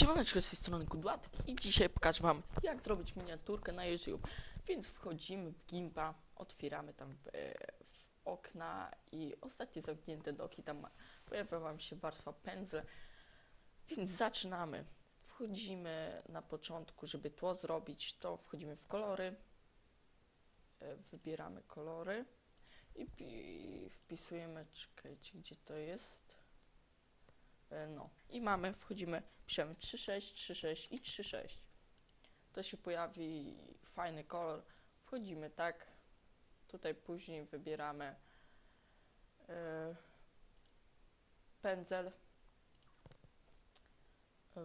Siemaneczko z tej strony Kudłat i dzisiaj pokażę wam jak zrobić miniaturkę na YouTube. Więc wchodzimy w Gimpa, otwieramy tam e, okna i ostatnie zamknięte doki, tam pojawia wam się warstwa pędzle. Więc zaczynamy. Wchodzimy na początku, żeby tło zrobić, to wchodzimy w kolory, e, wybieramy kolory i pi- wpisujemy, czekajcie gdzie to jest. E, No i mamy, wchodzimy, piszemy 3.6, 3.6 i 3.6. To się pojawi fajny kolor. Wchodzimy tak. Tutaj później wybieramy e, pędzel. E,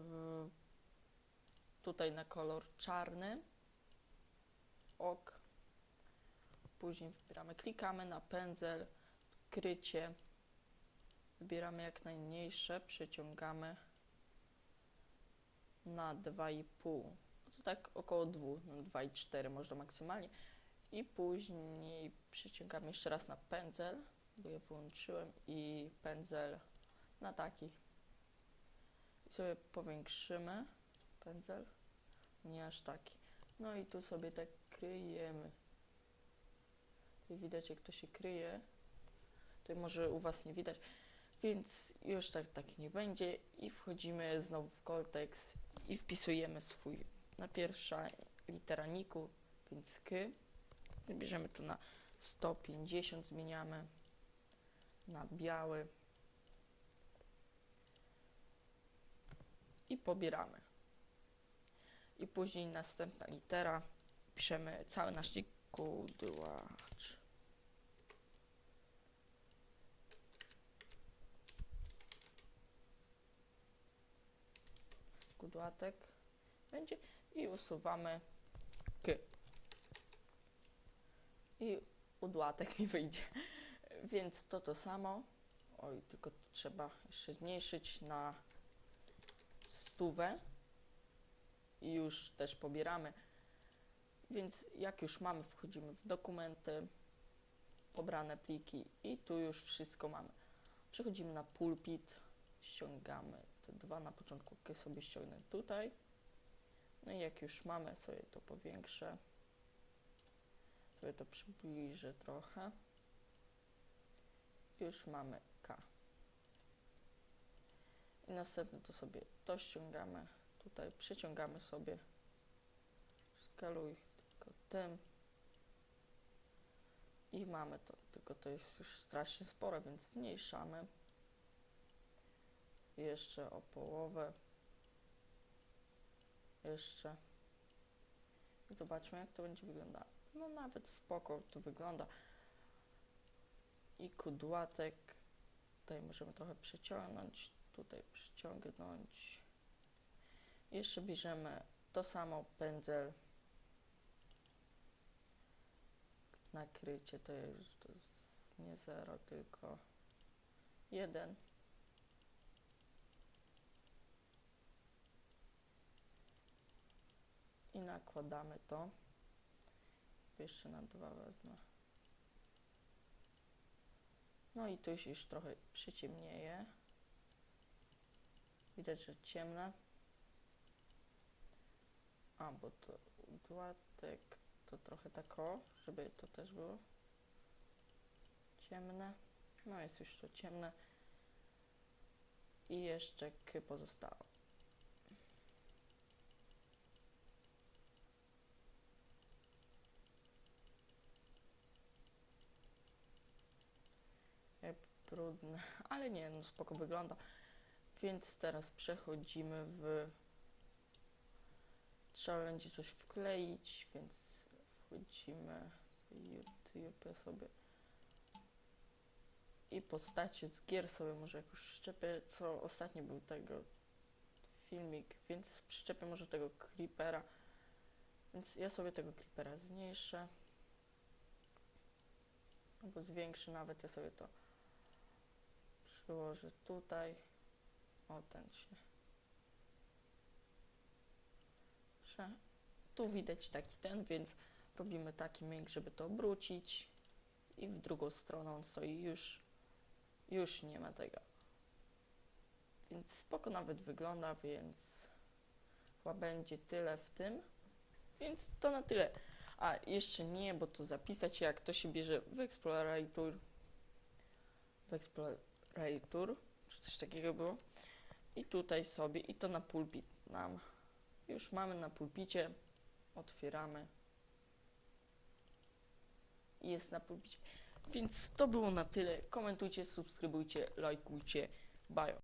tutaj na kolor czarny. Ok. Później wybieramy, klikamy na pędzel, krycie. Wybieramy jak najmniejsze, przeciągamy na 2,5. No to tak około 2, no 2,4 można maksymalnie. I później przeciągamy jeszcze raz na pędzel, bo ja wyłączyłem i pędzel na taki. I sobie powiększymy pędzel, nie aż taki. No i tu sobie tak kryjemy. I widać jak to się kryje. Tutaj może u Was nie widać. Więc już tak, tak nie będzie i wchodzimy znowu w Cortex i wpisujemy swój na pierwsza litera niku, więc k. Zbierzemy to na 150, zmieniamy na biały i pobieramy. I później następna litera, piszemy cały nasz nick, kudłacz. Kudłatek będzie i usuwamy k. I udłatek mi wyjdzie. Więc to to samo. Oj, tylko trzeba jeszcze zmniejszyć na stówę. I już też pobieramy. Więc jak już mamy, wchodzimy w dokumenty, pobrane pliki i tu już wszystko mamy. Przechodzimy na pulpit, ściągamy te dwa na początku sobie ściągnę tutaj. No i jak już mamy, sobie to powiększę. Sobie to przybliżę trochę. Już mamy K. I następne to sobie to ściągamy. Tutaj przyciągamy sobie. Skaluj tylko tym. I mamy to, tylko to jest już strasznie spore, więc zmniejszamy jeszcze o połowę. Jeszcze. Zobaczmy, jak to będzie wyglądało. No nawet spoko to wygląda. I kudłatek. Tutaj możemy trochę przyciągnąć. Tutaj przyciągnąć. Jeszcze bierzemy to samo pędzel. Nakrycie to jest, to jest nie 0, tylko 1. i nakładamy to. Jeszcze na dwa wezmę. No i tu już trochę przyciemnieje. Widać, że ciemne. A, bo to dłatek to trochę tak o, żeby to też było ciemne. No jest już to ciemne. I jeszcze k pozostało. Brudne, ale nie, no spoko wygląda. Więc teraz przechodzimy w... Trzeba będzie coś wkleić, więc wchodzimy YouTube sobie i postacie z gier sobie może jakoś szczepię, co ostatnio był tego filmik, więc przyczepię może tego creepera. Więc ja sobie tego creepera zmniejszę. Albo zwiększę nawet, ja sobie to przyłożę tutaj. O, ten się. Prze- Tu widać taki ten, więc robimy taki myk, żeby to obrócić. I w drugą stronę on stoi już. Już nie ma tego. Więc spoko nawet wygląda, więc chyba będzie tyle w tym. Więc to na tyle. A jeszcze nie, bo to zapisać jak to się bierze w Explorator. W Explorator, czy coś takiego było. I tutaj sobie, i to na pulpit nam. Już mamy na pulpicie. Otwieramy. I jest na pulpicie. Więc to było na tyle. Komentujcie, subskrybujcie, lajkujcie. Bye.